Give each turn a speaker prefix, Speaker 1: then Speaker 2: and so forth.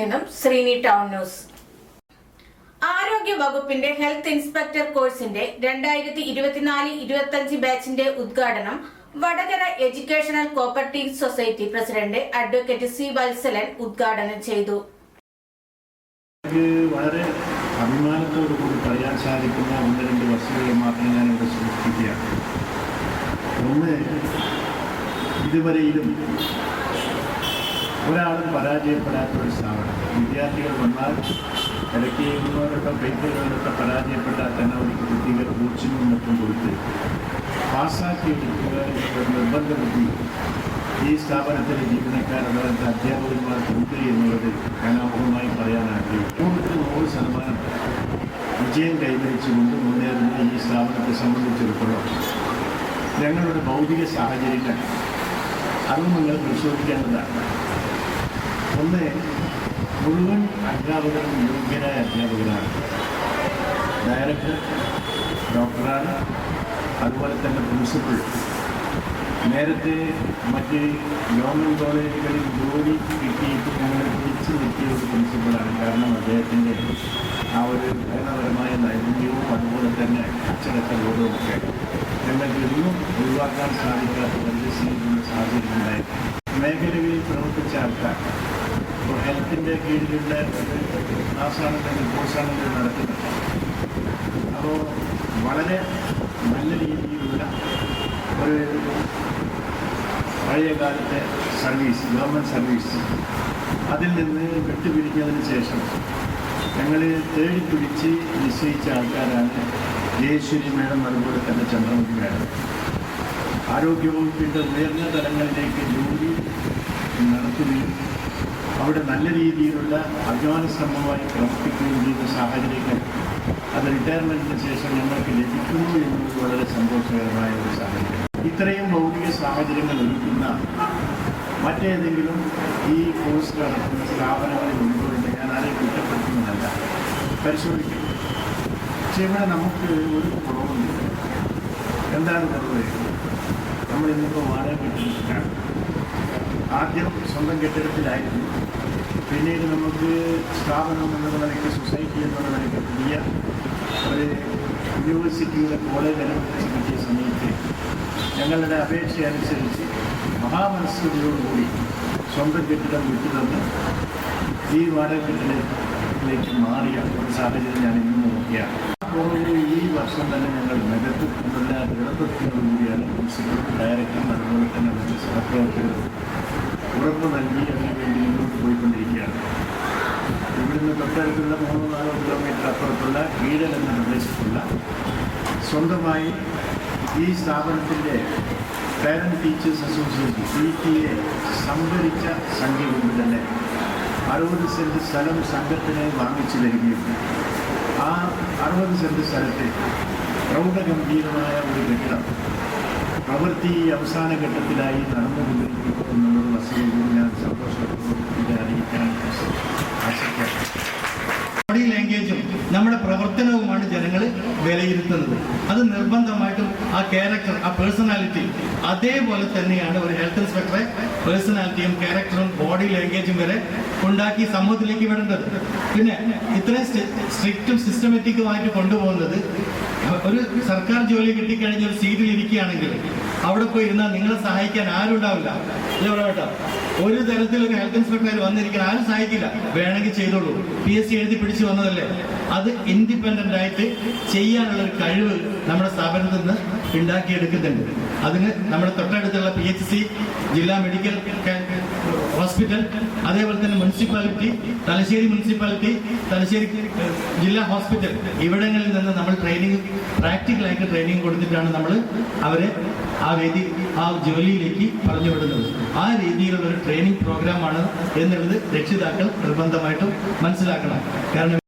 Speaker 1: നിന്നും Sreeni town news ആരോഗ്യ വകുപ്പിന്റെ ഹെൽത്ത് ഇൻസ്പെക്ടർ കോഴ്സിന്റെ രണ്ടായിരത്തി ഇരുപത്തിനാല് ഇരുപത്തിയഞ്ച് ബാച്ചിന്റെ ഉദ്ഘാടനം Vadakara educational cooperative society president advocate C Valsalan ഉദ്ഘാടനം ചെയ്തു.
Speaker 2: വളരെ അഭിമാനത്തോടു കൂടി പറയാൻ സാധിക്കുന്ന ഒന്ന് രണ്ട് വസ്തുതകൾ മാത്രം ഇവിടെ സൂചിപ്പിക്കുകയാണ്. ഒന്ന് ഇതുവരെയിലും ഒരാളും പരാജയപ്പെടാത്ത ഒരു സ്ഥാപനം. വിദ്യാർത്ഥികൾ വന്നാൽ ഇടയ്ക്ക് ഒന്നോരൊക്കെ പേപ്പറുകളിലൊക്കെ പരാജയപ്പെട്ടാൽ തന്നെ അവർക്ക് കുട്ടികൾ കോച്ചിങ്ങും മറ്റും കൊടുത്ത് പാസ്സാക്കി എടുക്കുക എന്നുള്ള നിർബന്ധ ഈ സ്ഥാപനത്തിലെ ജീവനക്കാർ അതായത് അധ്യാപകന്മാർക്കുണ്ട് എന്നുള്ളത് അനാപകമായി പറയാൻ ആഗ്രഹിക്കും കൂടുതൽ നൂറ് ശതമാനം വിജയം കൈവരിച്ചുകൊണ്ട് മുന്നേറുന്ന ഈ സ്ഥാപനത്തെ സംബന്ധിച്ചിടത്തോളം ഞങ്ങളുടെ ഭൗതിക സാഹചര്യങ്ങൾ അതും നിങ്ങൾ പരിശോധിക്കേണ്ടതാണ്. ഒന്ന് മുഴുവൻ അധ്യാപകരും യോഗ്യരായ അധ്യാപകരാണ്. ഡയറക്ടർ ഡോക്ടറാണ്. അതുപോലെ തന്നെ പ്രിൻസിപ്പൾ. നേരത്തെ മറ്റ് ഗവൺമെന്റ് കോളേജുകളിൽ ജോലി കിട്ടിയിട്ട് ഞങ്ങൾ പിടിച്ചു നിർത്തിയ ഒരു പ്രിൻസിപ്പളാണ്. കാരണം അദ്ദേഹത്തിന്റെ ആ ഒരു ഭരണപരമായ നൈപുണ്യവും അതുപോലെ തന്നെ അച്ചടക്ക ബോധവും ഒക്കെ ഞങ്ങൾക്ക് ഇന്നും ഒഴിവാക്കാൻ സാധിക്കാത്ത പരിശീലിക്കുന്ന സാഹചര്യം ഉണ്ടായി മേഖലകളിൽ പ്രവർത്തിച്ച ആൾക്കാർ ഹെൽത്തിന്റെ കീഴിലുള്ള ക്ലാസ്സാണെങ്കിലും കോഴ്സാണെങ്കിലും നടത്തുന്നത് അപ്പോൾ വളരെ നല്ല രീതിയിലുള്ള ഒരു പഴയ കാലത്തെ സർവീസ് ഗവൺമെന്റ് സർവീസ്. അതിൽ നിന്ന് വിട്ടുപിരിഞ്ഞതിന് ശേഷം ഞങ്ങൾ തേടിപ്പിടിച്ച് നിശ്ചയിച്ച ആൾക്കാരാണ് ജയശ്വരി മേഡം അതുപോലെ തന്നെ ചന്ദ്രമുഖി മേഡം. ആരോഗ്യവകുപ്പിന്റെ ഉയർന്ന തലങ്ങളിലേക്ക് ജോലി നടത്തുകയും അവിടെ നല്ല രീതിയിലുള്ള അഭിമാനശ്രമമായി പ്രവർത്തിക്കുകയും ചെയ്ത സാഹചര്യങ്ങൾ അത് റിട്ടയർമെന്റിന് ശേഷം ഞങ്ങൾക്ക് ലഭിക്കുന്നു എന്നത് വളരെ സന്തോഷകരമായ ഒരു സാഹചര്യം. ഇത്രയും ഭൗതിക സാഹചര്യങ്ങൾ ഒരുക്കുന്ന മറ്റേതെങ്കിലും ഈ കോഴ്സ് നടത്തുന്ന സ്ഥാപനങ്ങളിൽ ഉണ്ടോയെന്ന് ഞാൻ ആരെയും കുറ്റപ്പെടുത്തുന്നതല്ല. പരിശോധിക്കും. പക്ഷേ ഇവിടെ നമുക്ക് ഒരു കുറവുണ്ട്. എന്താണ് കുറവ്? നമ്മൾ ഇന്നിപ്പോൾ വാടക കെട്ടിടത്തിലാണ്. ആദ്യം സ്വന്തം കെട്ടിടത്തിലായിരുന്നു. പിന്നീട് നമുക്ക് സ്ഥാപനം എന്നുള്ള നിലയ്ക്ക് സൊസൈറ്റി എന്നുള്ള നിലയ്ക്ക് പുതിയ ഒരു യൂണിവേഴ്സിറ്റിയുടെ കോളേജ് അനുവദിച്ച് കിട്ടിയ സമയത്ത് ഞങ്ങളുടെ അപേക്ഷ അനുസരിച്ച് മഹാമനസ്സുകളോടുകൂടി സ്വന്തം കെട്ടിടം വിട്ടുതന്ന് ഈ വാടക കെട്ടിടത്തിലേക്ക് മാറിയ ഒരു സാഹചര്യം ഞാൻ ഇന്ന് നോക്കിയാണ് അപ്പോൾ ഈ വർഷം തന്നെ ഞങ്ങൾ നികത്ത് എന്നുള്ള ദൃഢപ്രതിയോടുകൂടിയാണ് പ്രിൻസിപ്പൽ ഡയറക്ടറും അതുപോലെ തന്നെ സഹപ്രവർത്തകർ ഉറപ്പ് നൽകി. പോയിക്കൊണ്ടിരിക്കുകയാണ് ഇവിടുന്ന് തൊട്ടടുത്തുള്ള മൂന്നോ നാലോ കിലോമീറ്റർ അപ്പുറത്തുള്ള ഈഴൽ എന്ന പ്രദേശത്തുള്ള സ്വന്തമായി ഈ സ്ഥാപനത്തിന്റെ parent teachers association P T A സംഭരിച്ച സംഖ്യ കൊണ്ട് തന്നെ അറുപത് സെന്റ് സ്ഥലം സംഘത്തിന് വാങ്ങിച്ചു തരികയും ആ അറുപത് സെന്റ് സ്ഥലത്തെ പ്രൗഢഗംഭീരമായ ഒരു കെട്ടിടം പ്രവൃത്തി അവസാന ഘട്ടത്തിലായി നടന്നുകൊണ്ടിരിക്കുന്നു എന്നുള്ളത് വസ്തുതയും ഞാൻ സന്തോഷത്തോടെ
Speaker 3: ബോഡി ലാംഗ്വേജും നമ്മുടെ പ്രവർത്തനവുമാണ് ജനങ്ങൾ വിലയിരുത്തുന്നത്. അത് നിർബന്ധമായിട്ടും ആ ക്യാരക്ടർ ആ പേഴ്സണാലിറ്റി അതേപോലെ തന്നെയാണ് ഒരു ഹെൽത്ത് ഇൻസ്പെക്ടറെ പേഴ്സണാലിറ്റിയും ക്യാരക്ടറും ബോഡി ലാംഗ്വേജും വരെ ഉണ്ടാക്കി സമൂഹത്തിലേക്ക് വിടേണ്ടത്. പിന്നെ ഇത്രയും സ്ട്രിക്റ്റും സിസ്റ്റമാറ്റിക്കുമായിട്ട് കൊണ്ടുപോകുന്നത് ഒരു സർക്കാർ ജോലി കിട്ടിക്കഴിഞ്ഞ ഒരു സീറ്റിൽ ഇരിക്കുകയാണെങ്കിൽ അവിടെ പോയി ഇരുന്നാൽ നിങ്ങളെ സഹായിക്കാൻ ആരും ഉണ്ടാവില്ല. ഇല്ലേ പറയട്ടോ ഒരു തരത്തിൽ ഒരു ഹെൽത്ത് ഇൻസ്പെക്ടർ വന്നിരിക്കാൻ ആരും സഹായിക്കില്ല. വേണമെങ്കിൽ ചെയ്തോളൂ. പി എസ് സി എഴുതി പിടിച്ചു വന്നതല്ലേ? അത് ഇൻഡിപെൻഡന്റ് ആയിട്ട് ചെയ്യാനുള്ള ഒരു കഴിവ് നമ്മുടെ സ്ഥാപനത്തിൽ നിന്ന് ഉണ്ടാക്കിയെടുക്കുന്നുണ്ട്. അതിന് നമ്മുടെ തൊട്ടടുത്തുള്ള പി എച്ച് സി ജില്ലാ മെഡിക്കൽ ഹോസ്പിറ്റൽ അതേപോലെ തന്നെ മുനിസിപ്പാലിറ്റി തലശ്ശേരി മുനിസിപ്പാലിറ്റി തലശ്ശേരി ജില്ലാ ഹോസ്പിറ്റൽ ഇവിടങ്ങളിൽ നിന്ന് നമ്മൾ ട്രെയിനിങ് പ്രാക്ടിക്കലായിട്ട് ട്രെയിനിങ് കൊടുത്തിട്ടാണ് നമ്മൾ അവരെ ആ വേദി ആ ജോലിയിലേക്ക് പറഞ്ഞു വിടുന്നത് ആ രീതിയിലുള്ള ഒരു ട്രെയിനിങ് പ്രോഗ്രാമാണ് എന്നുള്ളത് രക്ഷിതാക്കൾ നിർബന്ധമായിട്ടും മനസ്സിലാക്കണം. കാരണം